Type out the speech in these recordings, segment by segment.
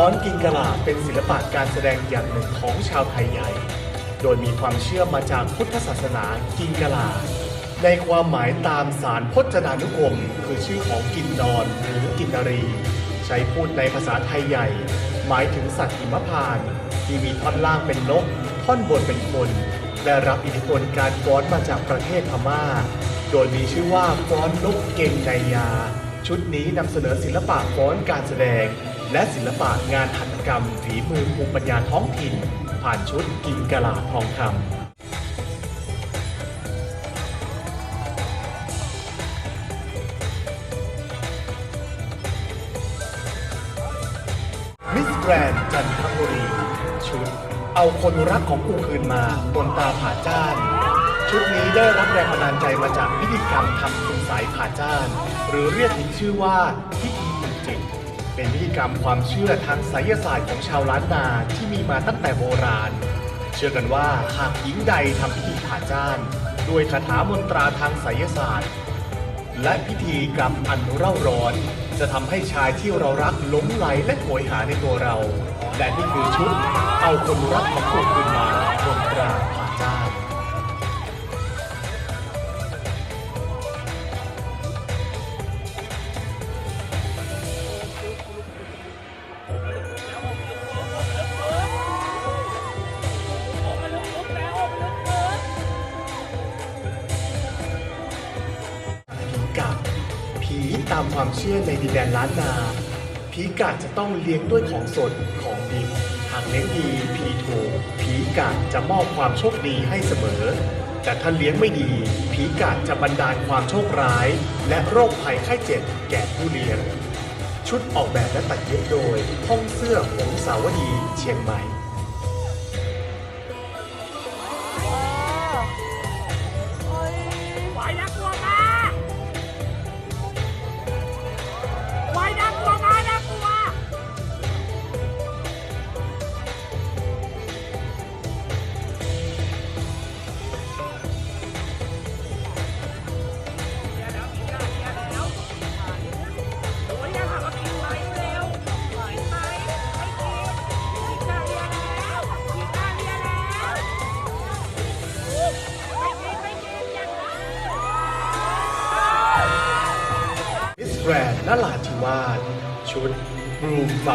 ฟ้อนกินกะลาเป็นศิลปะการแสดงอย่างหนึ่งของชาวไทยใหญ่ โดยมีความเชื่อมาจากพุทธศาสนากินกะลา ในความหมายตามสารพจนานุกรมคือชื่อของกินนอนหรือกินนารี ใช้พูดในภาษาไทยใหญ่ หมายถึงสัตว์หิมพานที่มีท่อนล่างเป็นนก ท่อนบนเป็นคนได้รับอิทธิพลการฟ้อนมาจากประเทศพม่า โดยมีชื่อว่าฟ้อนนกเก่งในยา ชุดนี้นำเสนอศิลปะฟ้อนการแสดง และศิลปะงานหัตถกรรมฝีมือภูมิปัญญาท้องถิ่น ผ่านชุดกินกะลาทองคำมิสแกรนจันทบุรี ชุด เอาคนรักของกูคืนมาบนตาผาจ้าน ชุดนี้ได้รับแรงบันดาลใจมาจากพิธีกรรมทำคุณสายผาจ้าน หรือเรียกอีกชื่อว่าพิธีปลุกจิต เป็นพิธีกรรมความเชื่อทางไสยศาสตร์ของชาวล้านนาที่มีมาตั้งแต่โบราณ เชื่อกันว่าหากหญิงใดทำพิธีผ่าจ้าน ด้วยคาถามนตราทางไสยศาสตร์ และพิธีกรรมอันเร่าร้อน จะทำให้ชายที่เรารักหลงไหลและโหยหาในตัวเรา และนี่คือชุดเอาคนรักของคุณคืนมาบนตราามความเชื่อในดินแดนล้านนาผีกะจะต้องเลี้ยงด้วยของสดของดิบหากเลี้ยงดีผีถูกผีกะจะมอบความโชคดีให้เสมอ แต่ถ้าเลี้ยงไม่ดี ผีกะจะบันดาลความโชคร้าย และโรคภัยไข้เจ็บแก่ผู้เลี้ยง ชุดออกแบบและตัดเย็บโดยห้องเสื้อหงสาวดีเชียงใหม่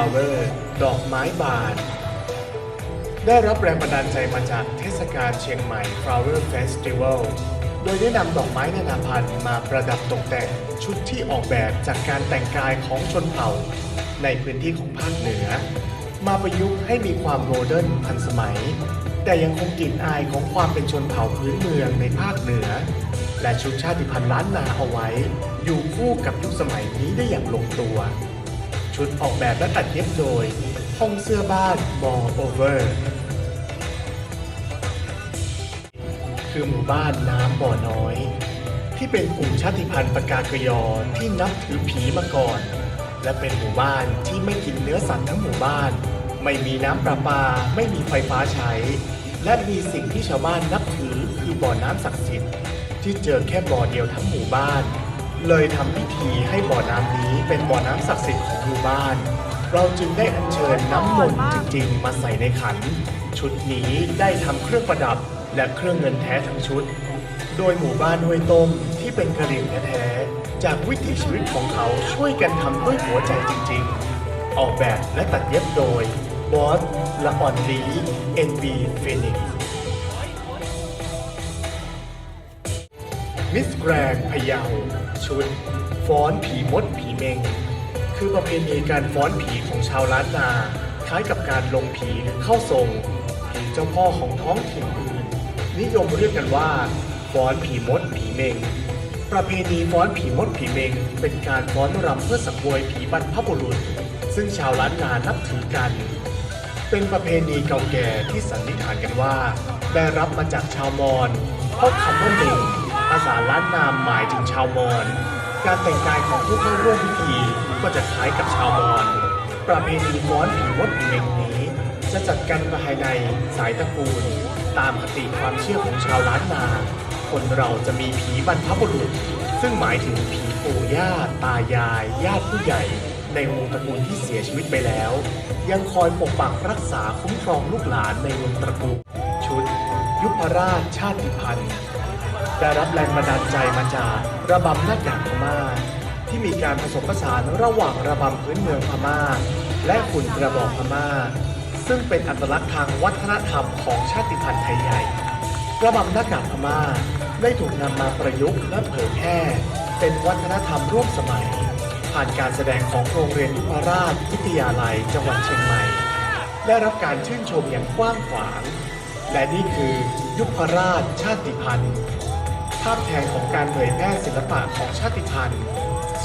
Bloom Flower ดอกไม้บาน ได้รับแรงบันดาลใจมาจากเทศกาลเชียงใหม่ Flower Festival โดยได้นำดอกไม้นานาพันธุ์มาประดับตกแต่งชุดที่ออกแบบจากการแต่งกายของชนเผ่า ในพื้นที่ของภาคเหนือ มาประยุกต์ให้มีความโมเดิร์นทันสมัย แต่ยังคงกลิ่นอายของความเป็นชนเผ่าพื้นเมืองในภาคเหนือ และชุดชาติพันธุ์ล้านนาเอาไว้ อยู่คู่กับยุคสมัยนี้ได้อย่างลงตัว ชุดออกแบบและตัดเย็บโดย ห้องเสื้อบ้านมอโอเวอร์ คือหมู่บ้านน้ำบ่อน้อย ที่เป็นกลุ่มชาติพันธุ์ปากากยอที่นับถือผีมาก่อน และเป็นหมู่บ้านที่ไม่กินเนื้อสัตว์ทั้งหมู่บ้าน ไม่มีน้ำประปา ไม่มีไฟฟ้าใช้ และมีสิ่งที่ชาวบ้านนับถือคือบ่อน้ำศักดิ์สิทธิ์ที่เจอแค่บ่อเดียวทั้งหมู่บ้าน เลยทำพิธีให้บ่อน้ำนี้เป็นบ่อน้ำศักดิ์สิทธิ์ของหมู่บ้าน เราจึงได้อัญเชิญน้ำมนต์จริงๆ มาใส่ในขัน ชุดนี้ได้ทำเครื่องประดับและเครื่องเงินแท้ทั้งชุด โดยหมู่บ้านห้วยต้มที่เป็นกระเหรี่ยงแท้ๆจากวิถีชีวิตของเขาช่วยกันทำด้วยหัวใจจริงๆ ออกแบบและตัดเย็บโดยบอสละอ่อนลี NB Phoenix มิสแกรนพะเยา ชุดฟ้อนผีมดผีเมง คือประเพณีการฟ้อนผีของชาวล้านนา คล้ายกับการลงผีหรือเข้าทรงผีเจ้าพ่อของท้องถิ่นอื่น นิยมเรียกกันว่าฟ้อนผีมดผีเมง ประเพณีฟ้อนผีมดผีเมง เป็นการฟ้อนรำเพื่อสังเวยผีบรรพบุรุษ ซึ่งชาวล้านนานับถือกัน เป็นประเพณีเก่าแก่ที่สันนิษฐานกันว่า ได้รับมาจากชาวมอญเพราะคำว่าเมงาษาล้านนามหมายถึงชาวมอญการแต่งกายของผู้เข้าร่วมพิธีก็จะคล้ายกับชาวมอญประเพณีฟ้อนผีมดผีเมงนี้ จะจัดกันภายในสายตระกูล ตามคติความเชื่อของชาวล้านนา คนเราจะมีผีบรรพบุรุษ ซึ่งหมายถึงผีปู่ย่าตายายญาติผู้ใหญ่ ในวงตระกูลที่เสียชีวิตไปแล้ว ยังคอยปกปักรักษาคุ้มครองลูกหลานในวงตระกูล ชุด ยุพราชชาติพันธุ์ ได้รับแรงบันดาลใจมาจากระบำหน้ากากพม่า ที่มีการผสมผสานระหว่างระบำพื้นเมืองพม่า และหุ่นกระบอกพม่า ซึ่งเป็นอัตลักษณ์ทางวัฒนธรรมของชาติพันธุ์ไทยใหญ่ระบำหน้ากากพม่าได้ถูกนำมาประยุกต์และเผยแพร่เป็นวัฒนธรรมร่วมสมัย ผ่านการแสดงของโรงเรียนยุพราชวิทยาลัยจังหวัดเชียงใหม่ ได้รับการชื่นชมอย่างกว้างขวาง และนี่คือยุพราชชาติพันธุ์ ภาพแทนของการเผยแพร่ศิลปะของชาติพันธุ์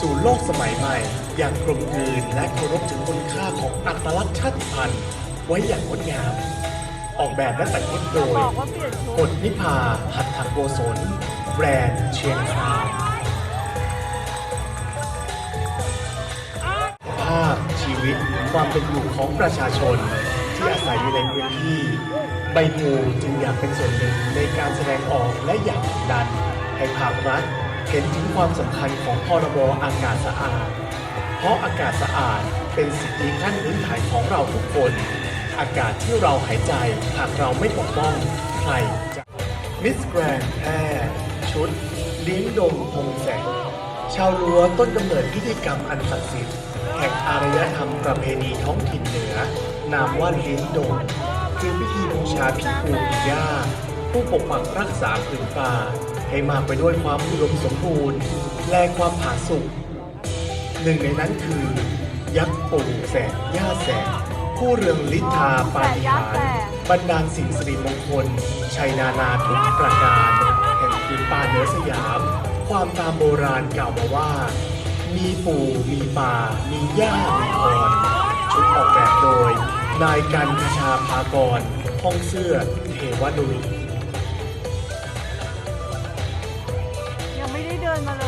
สู่โลกสมัยใหม่ อย่างกลมกลืนและเคารพถึงคุณค่าของอัตลักษณ์ชาติพันธุ์ไว้อย่างงดงาม ออกแบบและตัดเย็บโดยบอกว่าเปลี่ยนชุกดฎนิพาหัตถโกศลแบรนด์เชียงคาภาพชีวิตความเป็นอยู่ของประชาชน ที่อาศัยอยู่ในพื้นที่ ใบมูจึงอยากเป็นส่วนหนึ่งในการแสดงออกและอยากผลักดันให้ภาครัฐเห็นถึงความสำคัญของพรบอากาศสะอาด เพราะอากาศสะอาดเป็นสิทธิขั้นพื้นฐานของเราทุกคน อากาศที่เราหายใจหากเราไม่ปกป้อง ใครจะมิสแกรนแพร่ชุด ลิ้นดงพงแสง ชาวลัวต้นกำเนิดพิธีกรรมอันศักดิ์สิทธิ์แห่งอารยธรรมประเพณีท้องถิ่นเหนือ นามว่าลิ้นดงคือพิธีบูชาผีปู่ผีย่าผู้ปกปักรักษาผืนป่า ให้มากไปด้วยความอุดมสมบูรณ์ และความผาสุกหนึ่งในนั้นคือ ยักษ์ปู่แสนย่าแสนผู้เรืองลิทาปาฏิหาริย์บรรดาลสิ่งสิริมงคล ชัยนานาทุกประการ แห่งพื้นป่าเนื้อสยาม ความตามโบราณกล่าวมาว่า มีปู่มีป่า มีย่ามีพรชุดออกแบบโดย นายกันชาภากร ห้องเสื้อเทวดุลยังไม่ได้เดินมาเลย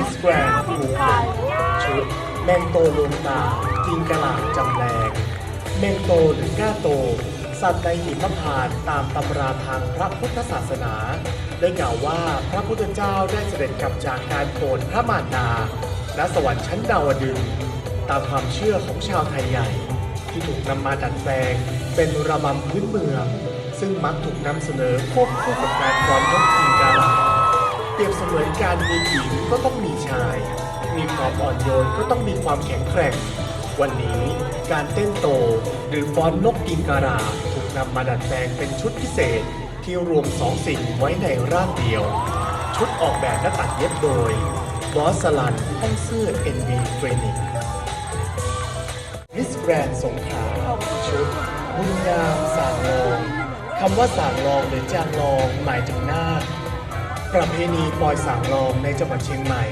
มิสแกรนด์ภูเก็ตชุดแมงโตลวงตาจิงกะหลาจำแรงแมงโตหรือก้าโต สัตว์ในหิมพานต์ตามตำราทางพระพุทธศาสนา ได้กล่าวว่าพระพุทธเจ้าได้เสด็จกลับจากการโปรดพระมารดาณสวรรค์ชั้นดาวดึงส์ตามความเชื่อของชาวไทยใหญ่ ที่ถูกนำมาดัดแปลงเป็นระบำพื้นเมือง ซึ่งมักถูกนำเสนอควบคู่กับการฟ้อนนกจิงกาลา รียบเสมือนการมีหญิงก็ต้องมีชาย มีความอ่อนโยนก็ต้องมีความแข็งแกร่ง วันนี้การเต้นโตหรือฟ้อนนกกิงการาถูกนำมาดัดแปลงเป็นชุดพิเศษที่รวมสองสิ่งไว้ในร่างเดียว ชุดออกแบบและตัดเย็บโดยบอสสลันห้องเสื้อ NB Training มิสแกรนสงขลาชุดบุญงามสางรองคำว่าสางรองหรือจางรองหมายถึงหน้า ประเพณีปล่อยสางรองในจังหวัดเชียงใหม่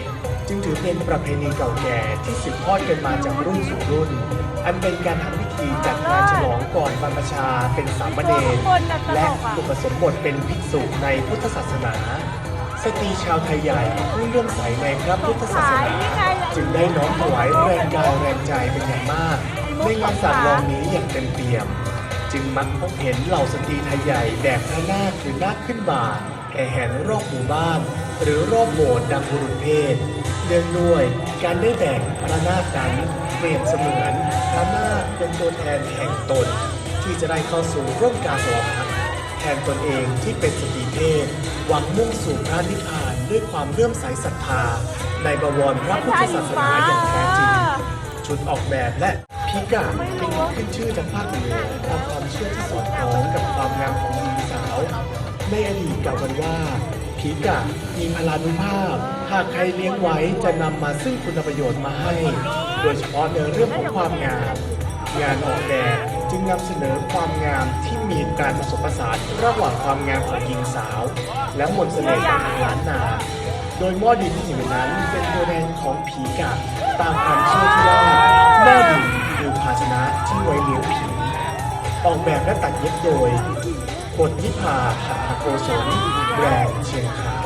จึงถือเป็นประเพณีเก่าแก่ที่สืบทอดกันมาจากรุ่นสู่รุ่น อันเป็นการทำพิธีจัดงานฉลองก่อนบรรพชาเป็นสามเณรและอุปสมบทเป็นภิกษุในพุทธศาสนาสตรีชาวไทยใหญ่ผู้เลื่อมใสในพระพุทธศาสนาจึงได้น้อมถวายแรงกายแรงใจเป็นอย่างมากในงานสางรองนี้อย่างเต็มเปี่ยม จึงมักพบเห็นเหล่าสตรีไทยใหญ่แบกพระนาคหรือนาคขึ้นบ่า แห่แหนรอบหมู่บ้าน หรือรอบโบสถ์ดังบุรุษเพศเนื่องด้วยการได้แบกพระนาคนั้นเปรียบเสมือนพระนาคเป็นตัวแทนแห่งตน ที่จะได้เข้าสู่ร่มกาสวพักแทนตนเองที่เป็นสตรีเพศหวังมุ่งสู่พระนิพพานด้วยความเลื่อมใสศรัทธา ในบวรพระพุทธศาสนาอย่างแท้จริงชุดออกแบบและพิกาเป็นที่ขึ้นชื่อจากภาคเหนือตามความเชื่อที่สอดคล้องกับความงามของหญิงสาว ในอดีตกล่าวกันว่าผีกะมีพลานุภาพ หากใครเลี้ยงไว้จะนำมาซึ่งคุณประโยชน์มาให้ โดยเฉพาะในเรื่องของความงาม งานออกแบบจึงนำเสนอความงามที่มีการผสมผสานระหว่างความงามของหญิงสาว และมนต์เสน่ห์ของล้านนา โดยหม้อดินที่เห็นนั้นเป็นตัวแทนของผีกะตามความเชื่อที่ว่าหม้อดินคือพาชนะที่ไว้เลี้ยงผี ออกแบบและตัดเย็บโดย กฎนิพาหัตถโกศลแบรนด์เชียงคา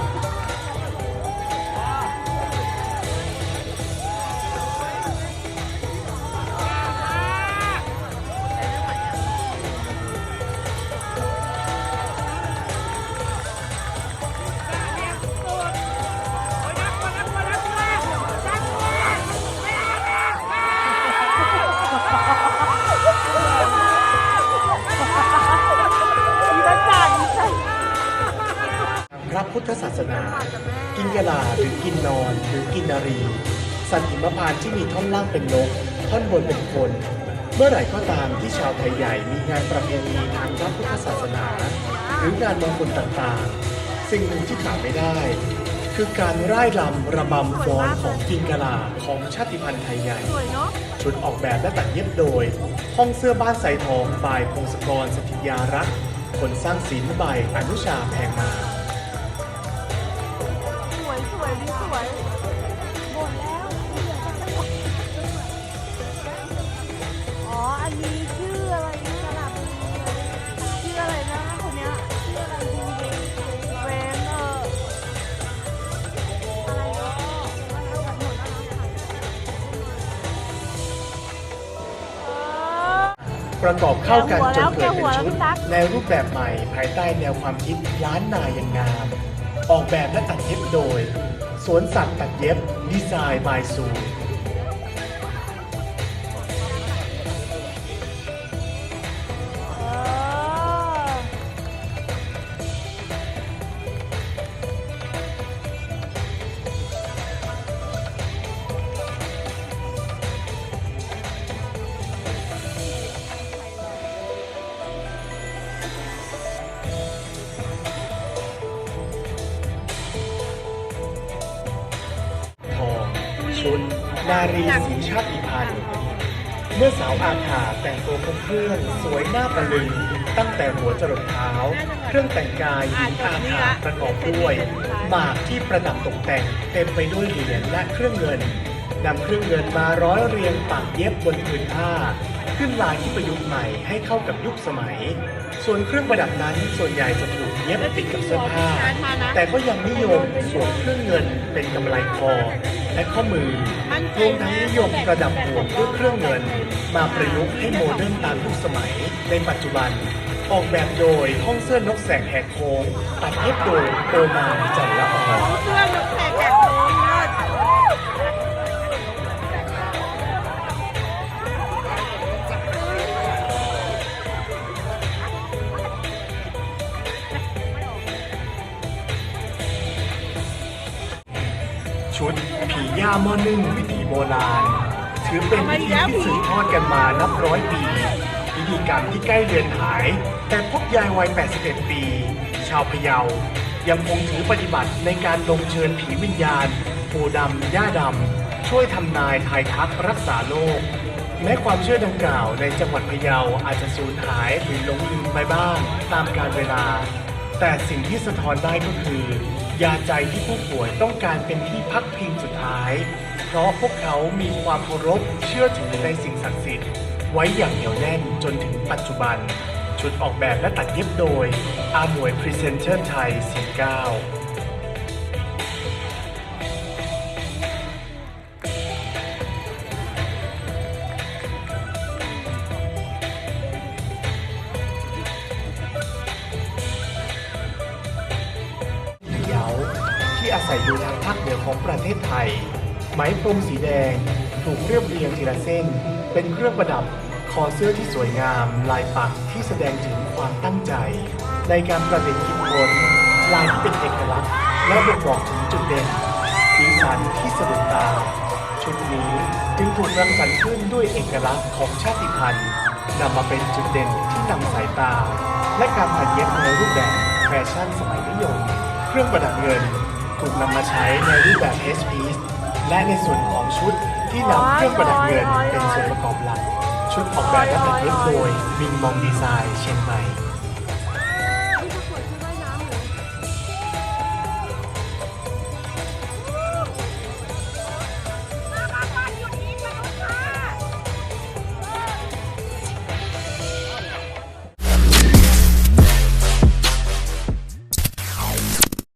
ธศาสนา กินกะลาหรือกินนอนหรือกินนารี สัตว์หิมพานต์ที่มีท่อนล่างเป็นนก ท่อนบนเป็นคน เมื่อไหร่ก็ตามที่ชาวไทยใหญ่มีงานประเพณีทางพระพุทธศาสนา หรืองานมงคลต่างๆ สิ่งหนึ่งที่ขาดไม่ได้ คือการร่ายรำระบำฟ้อนของกินกะลาของชาติพันธุ์ไทยใหญ่ สวยเนาะชุดออกแบบและตัดเย็บโดย ห้องเสื้อบ้านสายทองบายพงศกรสถิยารักษ์คนสร้างศิลป์บายอนุชาแพงมา ยสวยดีสวยหมดแล้วอ๋อ อันนี้ชื่ออะไรนะสลับชื่ออะไรนะคนเนี้ยชื่ออะไรดีเวนเอออะไรเนาะเออ ประกอบเข้ากันจนเกิดเป็นชุดแกหัวแล้วพี่ตั๊กในรูปแบบใหม่ภายใต้แนวความคิดล้านนายังงาม ออกแบบและตัดเย็บโดย สวนสัตว์ตัดเย็บดีไซน์บายซู รีสีชาติพันธ์เมื่อสาวอาคาแต่งตัวครบเครื่องสวยหน้าตะลึงตั้งแต่หัวจรดเท้า เครื่องแต่งกายหญิงอาคาประกอบด้วยหมากที่ประดับตกแต่งเต็มไปด้วยเหรียญและเครื่องเงินนำเครื่องเงินมาร้อยเรียงปักเย็บบนผืนผ้า ขึ้นลายที่ประยุกต์ใหม่ให้เข้ากับยุคสมัย ส่วนเครื่องประดับนั้นส่วนใหญ่จะถูกเย็บติดกับเสื้อผ้า แต่ก็ยังนิยมสวมเครื่องเงินเป็นกำไลคอ และข้อมือรวมทั้งนิยมประดับหัวด้วยเครื่องเงิน มาประยุกต์ให้โมเดิร์นตามยุคสมัย ในปัจจุบัน ออกแบบโดยห้องเสื้อนกแสกแหกโค้งตัดเย็บโดยโอมานจันละออนเสื้อนกแสกแหก ผีย่าหม้อนึ่งวิถีโบราณ ถือเป็นพิธีที่สืบทอดกันมานับร้อยปี พิธีกรรมที่ใกล้เลือนหาย แต่พบยายวัย 81 ปี ชาวพะเยา ยังคงถือปฏิบัติในการลงเชิญผีวิญญาณปูดำย่าดำ ช่วยทำนายทายทักรักษาโรคแม้ความเชื่อดังกล่าวในจังหวัดพะเยาอาจจะสูญหายหรือหลงลืมไปบ้างตามกาลเวลา แต่สิ่งที่สะท้อนได้ก็คือ ยาใจที่ผู้ป่วยต้องการเป็นที่พักพิงสุดท้าย เพราะพวกเขามีความเคารพเชื่อถือในสิ่งศักดิ์สิทธิ์ ไว้อย่างเหนียวแน่นจนถึงปัจจุบัน ชุดออกแบบและตัดเย็บโดย อาหมวยพรีเซนเตอร์ไทย 49 พรมสีแดง ถูกเรียบเรียงทีละเส้น เป็นเครื่องประดับคอเสื้อที่สวยงาม ลายปักที่แสดงถึงความตั้งใจ ในการประดิษฐ์คิดค้นลายที่เป็นเอกลักษณ์ และบ่งบอกถึงจุดเด่นสีสันที่สะดุดตา ชุดนี้จึงถูกรังสรรค์ขึ้นด้วยเอกลักษณ์ของชาติพันธุ์นำมาเป็นจุดเด่นที่นำสายตา และการตัดเย็บในรูปแบบแฟชั่นสมัยนิยม เครื่องประดับเงิน ถูกนำมาใช้ในรูปแบบ h piece และในส่วนของชุดที่นำเครื่องประดับเงินเป็นส่วนประกอบหลัก ชุดออกแบบและตัดเย็บโดยมิงมองดีไซน์เชียงใหม่